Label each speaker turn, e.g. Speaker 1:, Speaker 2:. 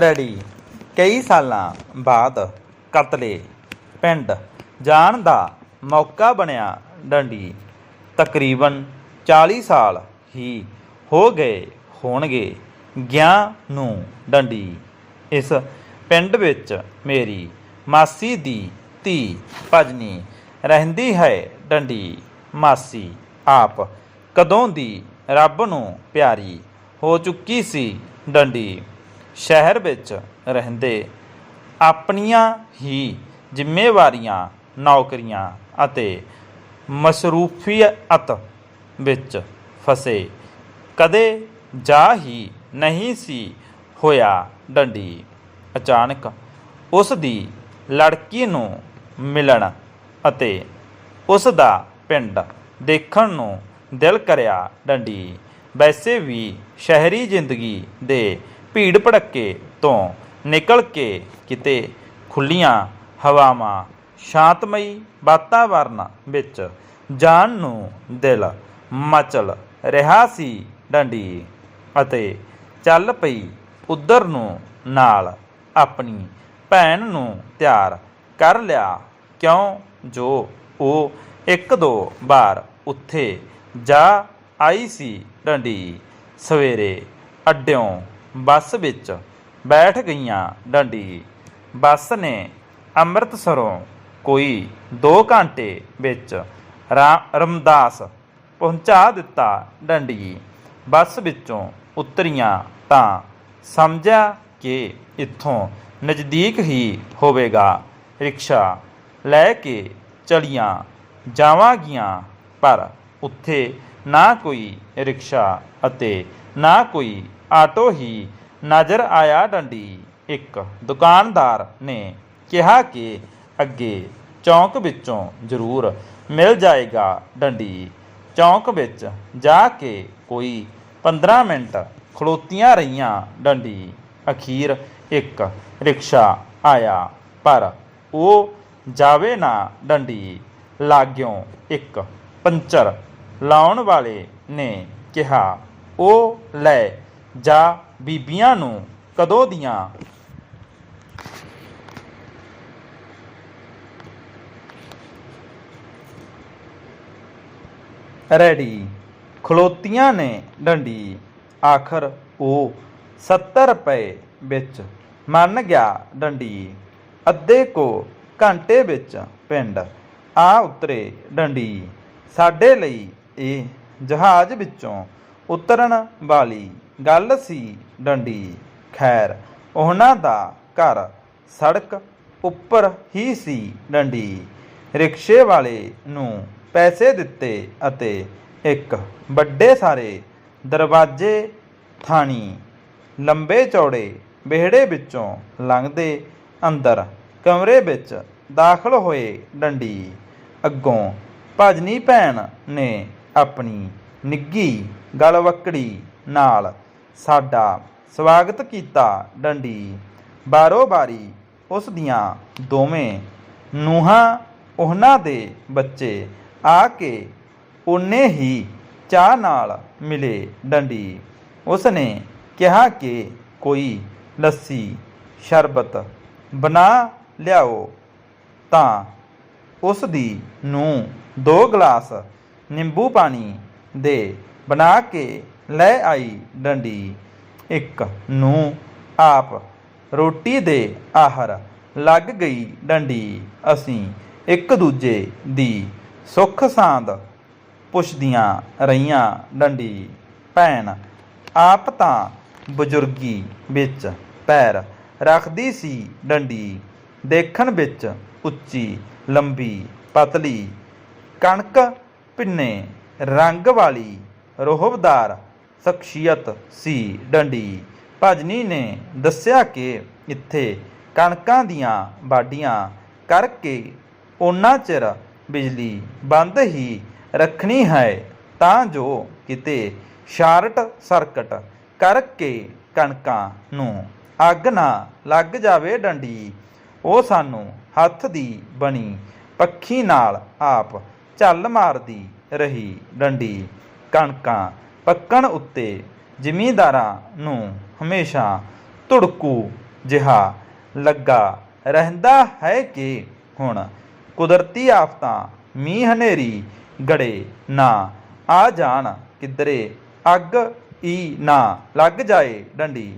Speaker 1: Ready. ਕਈ ਸਾਲਾਂ ਬਾਅਦ ਕਤਲੇ, ਪਿੰਡ ਜਾਣ ਦਾ ਮੌਕਾ ਬਣਿਆ ਡੰਡੀ। ਤਕਰੀਬਨ 40 ਸਾਲ ਹੀ ਹੋ ਗਏ ਹੋਣਗੇ ਗਿਆ ਨੂੰ ਡੰਡੀ। ਇਸ ਪਿੰਡ ਵਿੱਚ ਮੇਰੀ ਮਾਸੀ ਦੀ ਧੀ ਭਜਨੀ ਰਹਿੰਦੀ ਹੈ ਡੰਡੀ। ਮਾਸੀ ਆਪ ਕਦੋਂ ਦੀ ਰੱਬ ਨੂੰ ਪਿਆਰੀ ਹੋ ਚੁੱਕੀ ਸੀ ਡੰਡੀ। ਸ਼ਹਿਰ ਵਿੱਚ ਰਹਿੰਦੇ, ਆਪਣੀਆਂ ਹੀ ਜ਼ਿੰਮੇਵਾਰੀਆਂ, ਨੌਕਰੀਆਂ ਅਤੇ ਮਸਰੂਫੀਅਤ ਵਿੱਚ ਫਸੇ। ਕਦੇ ਜਾ ਹੀ ਨਹੀਂ ਸੀ ਹੋਇਆ ਡੰਡੀ। ਅਚਾਨਕ ਉਸ ਦੀ ਲੜਕੀ ਨੂੰ ਮਿਲਣ ਅਤੇ ਉਸ ਦਾ ਪਿੰਡ ਦੇਖਣ ਨੂੰ ਦਿਲ ਕਰਿਆ ਡੰਡੀ। ਵੈਸੇ ਵੀ ਸ਼ਹਿਰੀ ਜ਼ਿੰਦਗੀ ਦੇ ਭੀੜ ਭੜੱਕੇ ਤੋਂ ਨਿਕਲ ਕੇ ਕਿਤੇ ਖੁੱਲੀਆਂ ਹਵਾਵਾਂ ਸ਼ਾਂਤਮਈ ਵਾਤਾਵਰਨ ਵਿੱਚ ਜਾਣ ਨੂੰ ਦਿਲ ਮਚਲ ਰਿਹਾ ਸੀ ਡੰਡੀ ਅਤੇ ਚੱਲ ਪਈ ਉਧਰ ਨੂੰ ਨਾਲ ਆਪਣੀ ਭੈਣ ਨੂੰ ਤਿਆਰ ਕਰ ਲਿਆ। ਕਿਉਂ ਜੋ ਉਹ ਇੱਕ ਦੋ ਵਾਰ ਉੱਥੇ ਜਾ ਆਈ ਸੀ ਡੰਡੀ, ਸਵੇਰੇ ਅੱਡਿਓਂ ਬੱਸ ਵਿੱਚ ਬੈਠ ਗਈਆਂ ਡੰਡੀ। ਬੱਸ ਨੇ ਅੰਮ੍ਰਿਤਸਰੋਂ ਕੋਈ 2 ਘੰਟੇ ਵਿੱਚ ਰਾ- ਰਮਦਾਸ ਪਹੁੰਚਾ ਦਿੱਤਾ ਡੰਡੀ। ਬੱਸ ਵਿੱਚੋਂ ਉਤਰੀਆਂ ਤਾਂ ਸਮਝਿਆ ਕਿ ਇੱਥੋਂ ਨਜ਼ਦੀਕ ਹੀ ਹੋਵੇਗਾ। ਰਿਕਸ਼ਾ ਲੈ ਕੇ ਚਲੀਆਂ ਜਾਵਾਂਗੀਆਂ, ਪਰ ਉੱਥੇ ਨਾ ਕੋਈ ਰਿਕਸ਼ਾ ਅਤੇ ਨਾ ਕੋਈ ਆਟੋ ਹੀ ਨਜ਼ਰ ਆਇਆ ਡੰਡੀ। ਇੱਕ ਦੁਕਾਨਦਾਰ ਨੇ ਕਿਹਾ ਕਿ ਅੱਗੇ ਚੌਂਕ ਵਿੱਚੋਂ ਜ਼ਰੂਰ ਮਿਲ ਜਾਏਗਾ ਡੰਡੀ। ਚੌਂਕ ਵਿੱਚ ਜਾ ਕੇ ਕੋਈ 15 ਮਿੰਟ ਖਲੋਤੀਆਂ ਰਹੀਆਂ ਡੰਡੀ। ਅਖੀਰ ਇੱਕ ਰਿਕਸ਼ਾ ਆਇਆ, ਪਰ ਉਹ ਜਾਵੇ ਨਾ ਡੰਡੀ। ਲਾਗਿਓਂ ਇੱਕ ਪੰਚਰ ਲਾਉਣ ਵਾਲੇ ਨੇ ਕਿਹਾ, ਉਹ ਲੈ ਜਾਂ ਬੀਬੀਆਂ ਨੂੰ ਕਦੋਂ ਦੀਆਂ? ਰੈਡੀ। ਖਲੋਤੀਆਂ ਨੇ ਡੰਡੀ। ਆਖਰ ਉਹ 70 ਰੁਪਏ ਵਿੱਚ ਮੰਨ ਗਿਆ ਡੰਡੀ। ਅੱਧੇ ਕੋ ਘੰਟੇ ਵਿੱਚ ਪਿੰਡ ਆ ਉਤਰੇ ਡੰਡੀ। ਸਾਡੇ ਲਈ ਇਹ ਜਹਾਜ਼ ਵਿੱਚੋਂ ਉਤਰਨ ਵਾਲੀ ਗੱਲ ਸੀ ਡੰਡੀ। ਖੈਰ, ਉਹਨਾਂ ਦਾ ਘਰ ਸੜਕ ਉੱਪਰ ਹੀ ਸੀ ਡੰਡੀ। ਰਿਕਸ਼ੇ ਵਾਲੇ ਨੂੰ ਪੈਸੇ ਦਿੱਤੇ ਅਤੇ ਇੱਕ ਵੱਡੇ ਸਾਰੇ ਦਰਵਾਜ਼ੇ ਥਾਣੀ ਲੰਬੇ ਚੌੜੇ ਵਿਹੜੇ ਵਿੱਚੋਂ ਲੰਘਦੇ ਅੰਦਰ ਕਮਰੇ ਵਿੱਚ ਦਾਖਲ ਹੋਏ ਡੰਡੀ। ਅੱਗੋਂ ਭਜਨੀ ਭੈਣ ਨੇ ਆਪਣੀ ਨਿੱਗੀ ਗਲਵੱਕੜੀ ਨਾਲ ਸਾਡਾ ਸਵਾਗਤ ਕੀਤਾ ਡੰਡੀ। ਬਾਰੋ ਬਾਰੀ ਉਸ ਦੀਆਂ ਦੋਵੇਂ ਨੂੰਹਾਂ, ਉਹਨਾਂ ਦੇ ਬੱਚੇ ਆ ਕੇ ਉਹਨੇ ਹੀ ਚਾਹ ਨਾਲ ਮਿਲੇ ਡੰਡੀ। ਉਸ ਨੇ ਕਿਹਾ ਕਿ ਕੋਈ ਲੱਸੀ, ਸ਼ਰਬਤ ਬਣਾ ਲਿਆਓ। ਤਾਂ ਉਸ ਦੀ ਨੂੰ ਦੋ ਗਲਾਸ ਨਿੰਬੂ ਪਾਣੀ ਦੇ ਬਣਾ ਕੇ ਲੈ ਆਈ ਡੰਡੀ। ਇੱਕ ਨੂੰ ਆਪ ਰੋਟੀ ਦੇ ਆਹਰ ਲੱਗ ਗਈ ਡੰਡੀ। ਅਸੀਂ ਇੱਕ ਦੂਜੇ ਦੀ ਸੁੱਖ ਸਾਂਦ ਪੁੱਛਦੀਆਂ ਰਹੀਆਂ ਡੰਡੀ। ਭੈਣ, ਆਪ ਤਾਂ ਬਜ਼ੁਰਗੀ ਵਿੱਚ ਪੈਰ ਰੱਖਦੀ ਸੀ ਡੰਡੀ। ਦੇਖਣ ਵਿੱਚ ਉੱਚੀ, ਲੰਬੀ, ਪਤਲੀ, ਕਣਕ ਪਿੰਨੇ ਰੰਗ ਵਾਲੀ ਰੋਹਬਦਾਰ ਸ਼ਖਸੀਅਤ ਸੀ ਡੰਡੀ। ਭਜਨੀ ਨੇ ਦੱਸਿਆ ਕਿ ਇੱਥੇ ਕਣਕਾਂ ਦੀਆਂ ਬਾਡੀਆਂ ਕਰਕੇ ਉਹਨਾਂ ਚਿਰ ਬਿਜਲੀ ਬੰਦ ਹੀ ਰੱਖਣੀ ਹੈ, ਤਾਂ ਜੋ ਕਿਤੇ ਸ਼ਾਰਟ ਸਰਕਟ ਕਰਕੇ ਕਣਕਾਂ ਨੂੰ ਅੱਗ ਨਾ ਲੱਗ ਜਾਵੇ ਡੰਡੀ। ਉਹ ਸਾਨੂੰ ਹੱਥ ਦੀ ਬਣੀ ਪੱਖੀ ਨਾਲ ਆਪ ਝੱਲ ਮਾਰਦੀ ਰਹੀ ਡੰਡੀ। ਕਣਕਾਂ ਪੱਕਣ ਉੱਤੇ ਜ਼ਿਮੀਂਦਾਰਾਂ ਨੂੰ ਹਮੇਸ਼ਾ ਧੁੜਕੂ ਜਿਹਾ ਲੱਗਾ ਰਹਿੰਦਾ ਹੈ ਕਿ ਹੁਣ ਕੁਦਰਤੀ ਆਫਤਾਂ ਮੀਂਹ ਹਨੇਰੀ ਗੜੇ ਨਾ ਆ ਜਾਣ, ਕਿਧਰੇ ਅੱਗ ਈ ਨਾ ਲੱਗ ਜਾਏ ਡੰਡੀ।